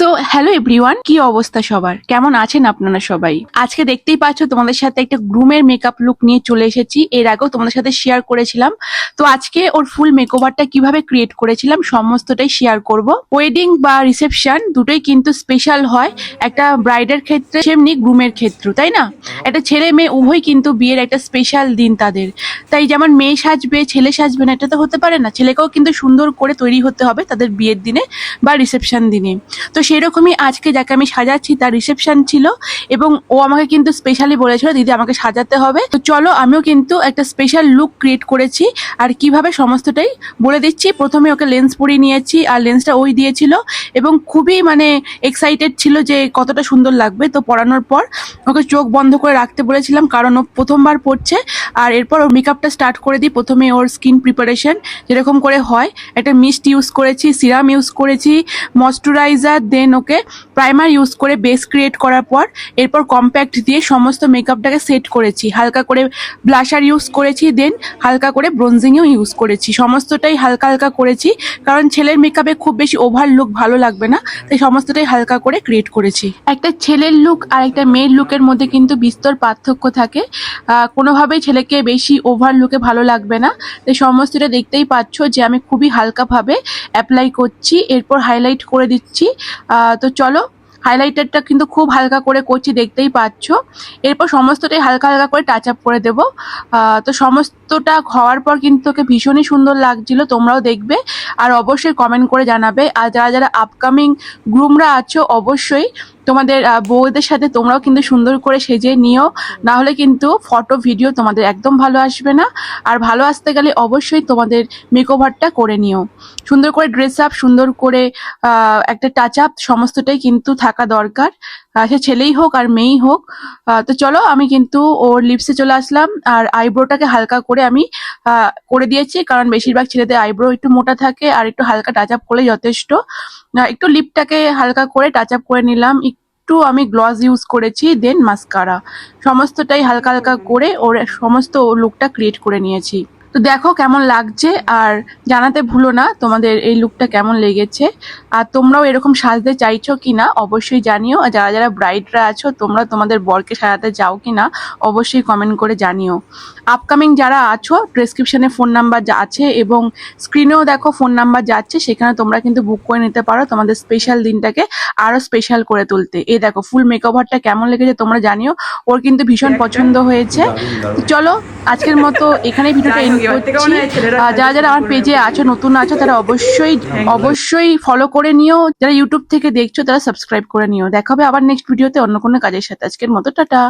So hello everyone কি অবস্থা সবার? কেমন আছেন আপনারা সবাই? আজকে দেখতেই পাচ্ছ তোমাদের সাথে একটা গ্রুমের মেকআপ লুক নিয়ে চলে এসেছি। এর আগেও তোমাদের সাথে শেয়ার করেছিলাম। তো আজকে ওর ফুল মেকওভারটা কীভাবে ক্রিয়েট করেছিলাম সমস্তটাই শেয়ার করব। ওয়েডিং বা রিসেপশন দুটোই কিন্তু স্পেশাল হয়। একটা ব্রাইডের ক্ষেত্রে, সেমনি গ্রুমের ক্ষেত্রে তাই না? একটা ছেলে মেয়ে উভয় কিন্তু বিয়ের একটা স্পেশাল দিন তাদের। তাই যেমন মেয়ে সাজবে, ছেলে সাজবে না, এটা তো হতে পারে না। ছেলেকেও কিন্তু সুন্দর করে তৈরি হতে হবে তাদের বিয়ের দিনে বা রিসেপশন দিনে। তো সেরকমই আজকে যাকে আমি সাজাচ্ছি তার রিসেপশন ছিল এবং ও আমাকে কিন্তু স্পেশালি বলেছিল, দিদি, আমাকে সাজাতে হবে। তো চলো, আমিও কিন্তু একটা স্পেশাল লুক ক্রিয়েট করেছি। আর কীভাবে সমস্তটাই বলে দিচ্ছি। প্রথমে ওকে লেন্স পরিয়ে নিয়েছি আর লেন্সটা ওই দিয়েছিল এবং খুবই মানে এক্সাইটেড ছিল যে কতটা সুন্দর লাগবে। তো পরানোর পর ওকে চোখ বন্ধ করে রাখতে বলেছিলাম, কারণ ও প্রথমবার পড়ছে আর এরপর ওর মেকআপটা স্টার্ট করে দিই। প্রথমে ওর স্কিন প্রিপারেশন যেরকম করে হয়। একটা মিস্ট ইউজ করেছি সিরাম ইউজ করেছি moisturiser then okay primer use করে বেস ক্রিয়েট করার পর এরপর কম্প্যাক্ট দিয়ে সমস্ত মেকআপটাকে সেট করেছি। হালকা করে ব্লাশার ইউজ করেছি দেন হালকা করে ব্রোনজিংও ইউজ করেছি। সমস্তটাই হালকা হালকা করেছি, কারণ ছেলের মেকআপে খুব বেশি ওভার লুক ভালো লাগবে না, তাই সমস্তটাই হালকা করে ক্রিয়েট করেছি। একটা ছেলের লুক আর একটা মেয়ের লুকের মধ্যে কিন্তু বিস্তর পার্থক্য থাকে। কোনোভাবেই ছেলেকে বেশি ওভার লুকে ভালো লাগবে না, তাই সমস্তটা দেখতেই পাচ্ছ যে আমি খুবই হালকাভাবে অ্যাপ্লাই করছি। এরপর হাইলাইট করে দিচ্ছি। তো চলো হাইলাইটারটা কিন্তু খুব হালকা করে করছি, দেখতেই পাচ্ছ। এরপর সমস্তটাই হালকা হালকা করে টাচ আপ করে দেবো। তো সমস্তটা হওয়ার পর কিন্তু তোকে ভীষণই সুন্দর লাগছিল, তোমরাও দেখবে। আর অবশ্যই কমেন্ট করে জানাবে। আর যারা যারা আপকামিং গ্রুমরা আছো, অবশ্যই তোমাদের বউদের সাথে তোমরাও কিন্তু সুন্দর করে সেজে নিও। না হলে কিন্তু ফটো ভিডিও তোমাদের একদম ভালো আসবে না। আর ভালো আসতে গেলে অবশ্যই তোমাদের মেকওভারটা করে নিও। সুন্দর করে ড্রেস আপ সুন্দর করে একটা টাচ আপ সমস্তটাই কিন্তু থাকা দরকার। সে ছেলেই হোক আর মেয়েই হোক। তো চলো আমি কিন্তু ওর লিপসে চলে আসলাম। আর আইব্রোটাকে হালকা করে আমি করে দিয়েছি। কারণ বেশিরভাগ ছেলেদের আইব্রো একটু মোটা থাকে আর একটু হালকা টাচ আপ করলে যথেষ্ট। একটু লিপটাকে হালকা করে টাচ আপ করে নিলাম। একটু আমি গ্লস ইউজ করেছি দেন মাস্কারা সমস্তটাই হালকা হালকা করে ওর সমস্ত লুকটা ক্রিয়েট করে নিয়েছি। তো দেখো কেমন লাগছে আর জানাতে ভুলো না তোমাদের এই লুকটা কেমন লেগেছে আর তোমরাও এরকম সাজতে চাইছো কিনা অবশ্যই জানিও আর যারা যারা ব্রাইডরা আছো তোমরা তোমাদের বরকে সাজাতে চাও কিনা অবশ্যই কমেন্ট করে জানিও। আপকামিং যারা আছো ডেসক্রিপশনে ফোন নাম্বার যা আছে এবং স্ক্রিনেও দেখো ফোন নাম্বার যাচ্ছে সেখানে তোমরা কিন্তু বুক করে নিতে পারো তোমাদের স্পেশাল দিনটাকে আরও স্পেশাল করে তুলতে। এই দেখো ফুল মেকওভারটা কেমন লেগেছে তোমরা জানিও ওর কিন্তু ভীষণ পছন্দ হয়েছে। চলো আজকের মতো এখানে ভিডিওটা করছি যারা যারা আমার পেজে আছো। নতুন আছো তারা অবশ্যই অবশ্যই ফলো করে নিও। যারা ইউটিউব থেকে দেখছ তারা সাবস্ক্রাইব করে নিও। দেখা হবে আবার নেক্সট ভিডিওতে অন্য কোনো কাজের সাথে। আজকের মতো টাটা।